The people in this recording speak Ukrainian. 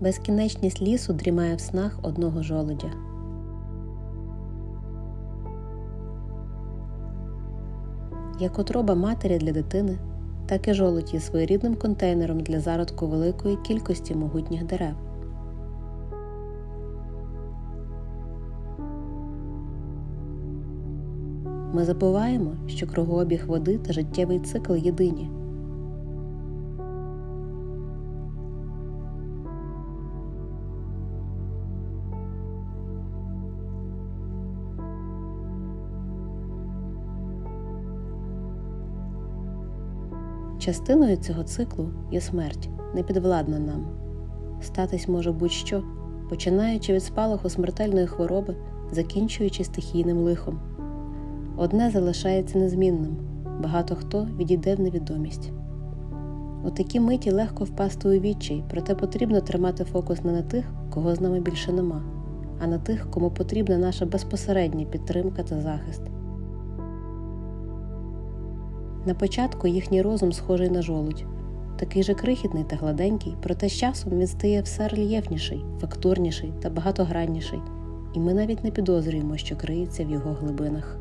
Безкінечність лісу дрімає в снах одного жолудя. Як отроба матері для дитини, так і жолудь є своєрідним контейнером для зародку великої кількості могутніх дерев. Ми забуваємо, що кругообіг води та життєвий цикл єдині. Частиною цього циклу є смерть, непідвладна нам. Статись може будь-що, починаючи від спалаху смертельної хвороби, закінчуючи стихійним лихом. Одне залишається незмінним багато хто відійде в невідомість. У такі миті легко впасти у відчай, проте потрібно тримати фокус не на тих, кого з нами більше нема, а на тих, кому потрібна наша безпосередня підтримка та захист. На початку їхній розум схожий на жолудь, такий же крихітний та гладенький, проте з часом він стає все рельєфніший, фактурніший та багатогранніший, і ми навіть не підозрюємо, що криється в його глибинах.